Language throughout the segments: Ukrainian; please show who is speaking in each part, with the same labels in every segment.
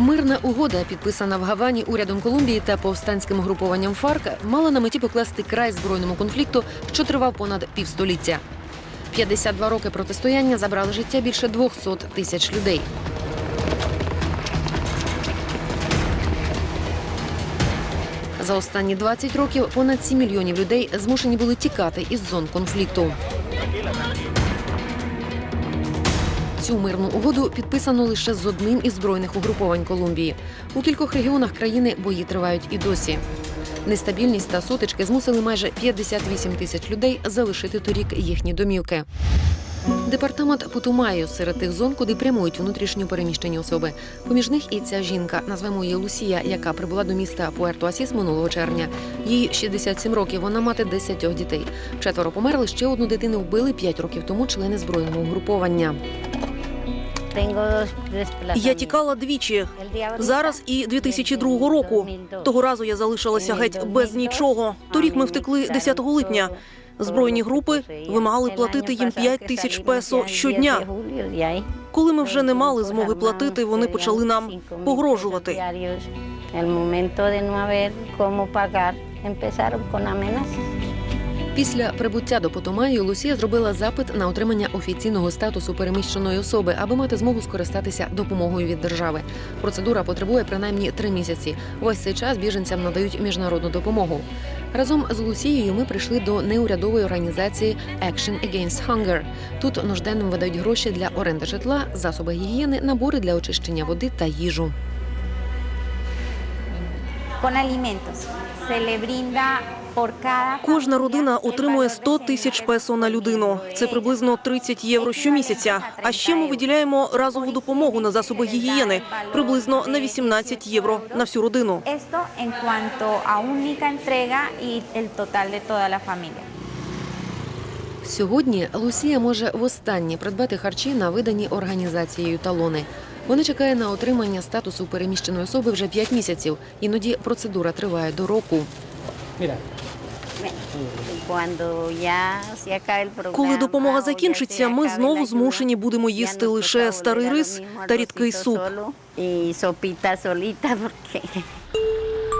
Speaker 1: Мирна угода, підписана в Гавані урядом Колумбії та повстанським групуванням ФАРК, мала на меті покласти край збройному конфлікту, що тривав понад півстоліття. 52 роки протистояння забрали життя більше 200 тисяч людей. За останні 20 років понад 7 мільйонів людей змушені були тікати із зон конфлікту. Цю мирну угоду підписано лише з одним із збройних угруповань Колумбії. У кількох регіонах країни бої тривають і досі. Нестабільність та сутички змусили майже 58 тисяч людей залишити торік їхні домівки. Департамент Путумаю серед тих зон, куди прямують внутрішньо переміщені особи. Поміж них і ця жінка, назвемо її Лусія, яка прибула до міста Пуерто Асіс минулого червня. Їй 67 років. Вона мати 10 дітей. Четверо померли. Ще одну дитину вбили 5 років тому члени збройного угруповання.
Speaker 2: Я тікала двічі. Зараз і 2002 року. Того разу я залишилася геть без нічого. Торік ми втекли 10 липня. Збройні групи вимагали платити їм 5 тисяч песо щодня. Коли ми вже не мали змоги платити, вони почали нам погрожувати.
Speaker 3: El momento de no haber cómo pagar, empezaron con amenazas.
Speaker 1: Після прибуття до Потомаю Лусія зробила запит на отримання офіційного статусу переміщеної особи, аби мати змогу скористатися допомогою від держави. Процедура потребує принаймні три місяці. Весь цей час біженцям надають міжнародну допомогу. Разом з Лусією ми прийшли до неурядової організації Action Against Hunger. Тут нужденним видають гроші для оренди житла, засоби гігієни, набори для очищення води та їжу.
Speaker 2: Кожна родина отримує 100 тисяч песо на людину. Це приблизно 30 євро щомісяця. А ще ми виділяємо разову допомогу на засоби гігієни приблизно на 18 євро на всю родину.
Speaker 3: Esto en cuanto a única entrega y el total de toda la familia.
Speaker 1: Сьогодні Лусія може востаннє придбати харчі на видані організацією талони. Вона чекає на отримання статусу переміщеної особи вже 5 місяців. Іноді процедура триває до року.
Speaker 2: Коли допомога закінчиться, ми знову змушені будемо їсти лише старий рис та рідкий суп.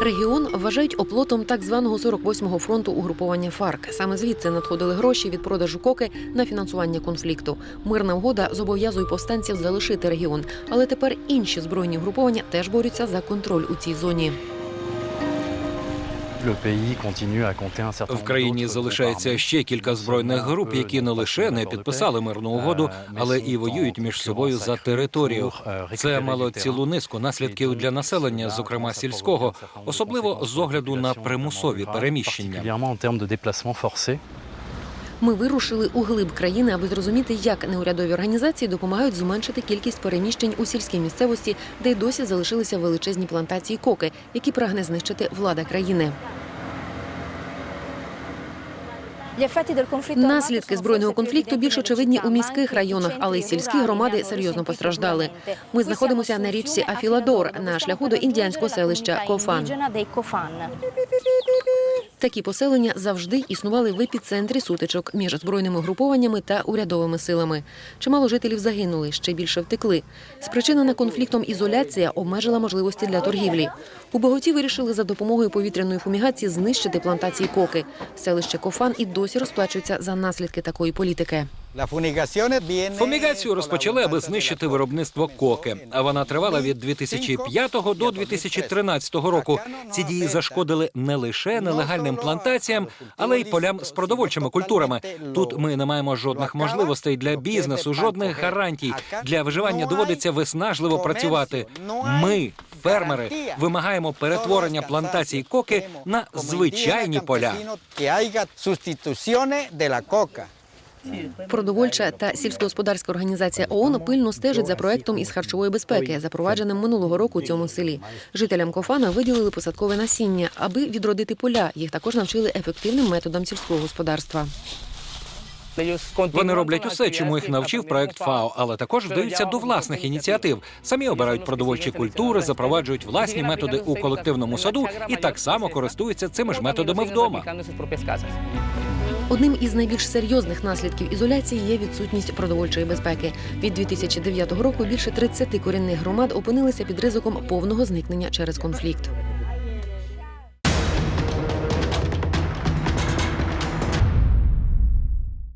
Speaker 1: Регіон вважають оплотом так званого 48-го фронту угруповання ФАРК. Саме звідси надходили гроші від продажу коки на фінансування конфлікту. Мирна угода зобов'язує повстанців залишити регіон, але тепер інші збройні угруповання теж борються за контроль у цій зоні.
Speaker 4: В країні залишається ще кілька збройних груп, які не лише не підписали мирну угоду, але і воюють між собою за територію. Це мало цілу низку наслідків для населення, зокрема сільського, особливо з огляду на примусові переміщення.
Speaker 1: Ми вирушили у глиб країни, аби зрозуміти, як неурядові організації допомагають зменшити кількість переміщень у сільській місцевості, де й досі залишилися величезні плантації коки, які прагне знищити влада країни. Наслідки збройного конфлікту більш очевидні у міських районах, але й сільські громади серйозно постраждали. Ми знаходимося на річці Афіладор на шляху до індіанського селища Кофан. Такі поселення завжди існували в епіцентрі сутичок між збройними групованнями та урядовими силами. Чимало жителів загинули, ще більше втекли. Спричинена конфліктом ізоляція обмежила можливості для торгівлі. У Боготі вирішили за допомогою повітряної фумігації знищити плантації коки. Селище Кофан і досі розплачується за наслідки такої політики.
Speaker 4: Фумігацію розпочали, аби знищити виробництво коки. А вона тривала від 2005 до 2013 року. Ці дії зашкодили не лише нелегальним плантаціям, але й полям з продовольчими культурами. Тут ми не маємо жодних можливостей для бізнесу, жодних гарантій. Для виживання доводиться виснажливо працювати. Ми, фермери, вимагаємо перетворення плантацій коки на звичайні поля.
Speaker 1: Продовольча та сільськогосподарська організація ООН пильно стежить за проектом із харчової безпеки, запровадженим минулого року у цьому селі. Жителям Кофана виділили посадкове насіння, аби відродити поля. Їх також навчили ефективним методам сільського господарства.
Speaker 4: Вони роблять усе, чому їх навчив проект ФАО, але також вдаються до власних ініціатив. Самі обирають продовольчі культури, запроваджують власні методи у колективному саду і так само користуються цими ж методами вдома.
Speaker 1: Одним із найбільш серйозних наслідків ізоляції є відсутність продовольчої безпеки. Від 2009 року більше 30 корінних громад опинилися під ризиком повного зникнення через конфлікт.